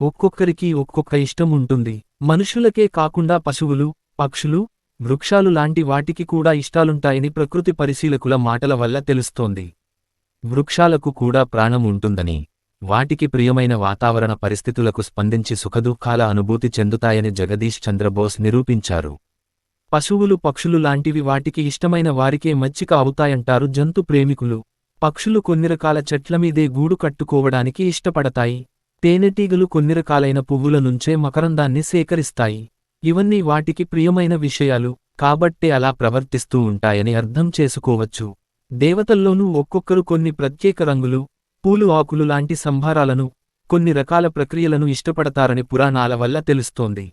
ఒక్కొక్కరికి ఒక్కొక్క ఇష్టం ఉంటుంది. మనుషులకే కాకుండా పశువులు పక్షులు వృక్షాలు లాంటి వాటికి కూడా ఇష్టాలుంటాయని ప్రకృతి పరిశీలకుల మాటల వల్ల తెలుస్తోంది. వృక్షాలకు కూడా ప్రాణం ఉంటుందని వాటికి ప్రియమైన వాతావరణ పరిస్థితులకు స్పందించి సుఖదుఖాల అనుభూతి చెందుతాయని జగదీష్ చంద్రబోస్ నిరూపించారు. పశువులు పక్షులు లాంటివి వాటికి ఇష్టమైన వారికే మచ్చిక అవుతాయంటారు జంతు ప్రేమికులు. పక్షులు కొన్ని రకాల చెట్లమీదే గూడు కట్టుకోవడానికి ఇష్టపడతాయి. తేనెటీగలు కొన్ని రకాలైన పువ్వుల నుంచే మకరందాన్ని సేకరిస్తాయి. ఇవన్నీ వాటికి ప్రియమైన విషయాలు కాబట్టే అలా ప్రవర్తిస్తూ ఉంటాయని అర్థం చేసుకోవచ్చు. దేవతల్లోనూ ఒక్కొక్కరు కొన్ని ప్రత్యేక రంగులు పూలు ఆకులు లాంటి సంభారాలను కొన్ని రకాల ప్రక్రియలను ఇష్టపడతారని పురాణాల వల్ల తెలుస్తోంది.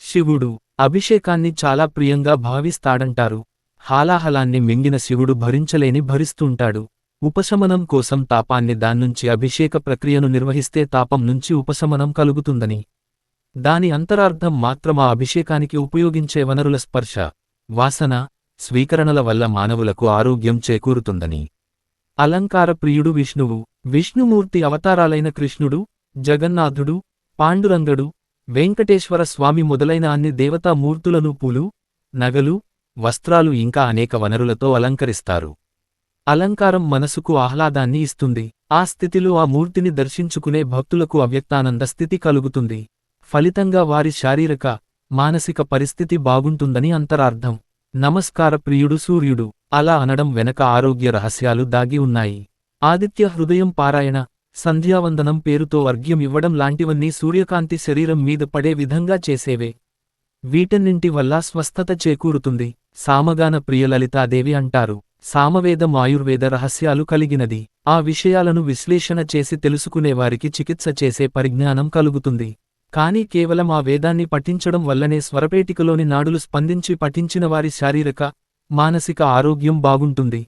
శివుడు అభిషేకాన్ని చాలా ప్రియంగా భావిస్తాడంటారు. హాలాహలాన్ని మింగిన శివుడు భరించలేని భరిస్తుంటాడు. ఉపశమనం కోసం తాపాన్ని దాన్నుంచి అభిషేక ప్రక్రియను నిర్వహిస్తే తాపం నుంచి ఉపశమనం కలుగుతుందని. దాని అంతరార్థం మాత్రమా అభిషేకానికి ఉపయోగించే వనరుల స్పర్శ వాసన స్వీకరణల వల్ల మానవులకు ఆరోగ్యం చేకూరుతుందని. అలంకార ప్రియుడు విష్ణువు విష్ణుమూర్తి అవతారాలైన కృష్ణుడు జగన్నాథుడు పాండురంగడు వెంకటేశ్వర స్వామి మొదలైన అన్ని దేవతామూర్తులను పూలు నగలు వస్త్రాలు ఇంకా అనేక వనరులతో అలంకరిస్తారు. అలంకారం మనసుకు ఆహ్లాదాన్ని ఇస్తుంది. ఆ స్థితిలో ఆ మూర్తిని దర్శించుకునే భక్తులకు అవ్యక్తానంద స్థితి కలుగుతుంది. ఫలితంగా వారి శారీరక మానసిక పరిస్థితి బాగుంటుందని అంతరార్థం. నమస్కార ప్రియుడు సూర్యుడు. అలా అనడం వెనక ఆరోగ్య రహస్యాలు దాగి ఉన్నాయి. ఆదిత్య హృదయం పారాయణ సంధ్యావందనం పేరుతో అర్ఘ్యం ఇవ్వడం లాంటివన్నీ సూర్యకాంతి శరీరం మీద పడే విధంగా చేసేవే. వీటన్నింటి వల్ల స్వస్థత చేకూరుతుంది. సామగాన ప్రియలలితాదేవి అంటారు. సామవేదం ఆయుర్వేద రహస్యాలు కలిగినది. ఆ విషయాలను విశ్లేషణ చేసి తెలుసుకునేవారికి చికిత్స చేసే పరిజ్ఞానం కలుగుతుంది. కానీ కేవలం ఆ వేదాన్ని పఠించడం వల్లనే స్వరపేటికలోని నాడులు స్పందించి పఠించిన వారి శారీరక మానసిక ఆరోగ్యం బాగుంటుంది.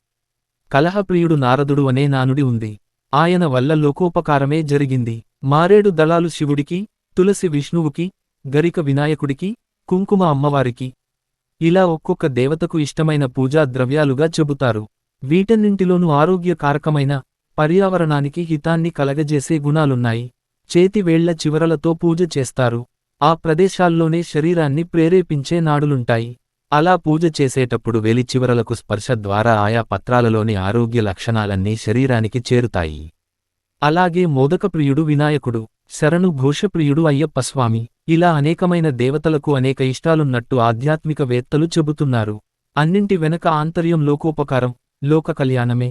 కలహప్రియుడు నారదుడు అనే నానుడి ఉంది. ఆయన వల్ల లోకోపకారమే జరిగింది. మారేడు దళాలు శివుడికి తులసి విష్ణువుకి గరిక వినాయకుడికి కుంకుమ అమ్మవారికి ఇలా ఒక్కొక్క దేవతకు ఇష్టమైన పూజా ద్రవ్యాలుగా చెబుతారు. వీటన్నింటిలోనూ ఆరోగ్యకారకమైన పర్యావరణానికి హితాన్ని కలగజేసే గుణాలున్నాయి. చేతివేళ్ళ చివరలతో పూజ చేస్తారు. ఆ ప్రదేశాల్లోనే శరీరాన్ని ప్రేరేపించే నాడులుంటాయి. అలా పూజ చేసేటప్పుడు వేలి చివరలకు స్పర్శ ద్వారా ఆయా పత్రాలలోని ఆరోగ్య లక్షణాలన్నీ శరీరానికి చేరుతాయి. అలాగే మోదకప్రియుడు వినాయకుడు శరణు ఘోషప్రియుడు అయ్యప్పస్వామి ఇలా అనేకమైన దేవతలకు అనేక ఇష్టాలున్నట్టు ఆధ్యాత్మిక వేత్తలు చెబుతున్నారు. అన్నింటి వెనక ఆంతర్యం లోకోపకారం లోక కళ్యాణమే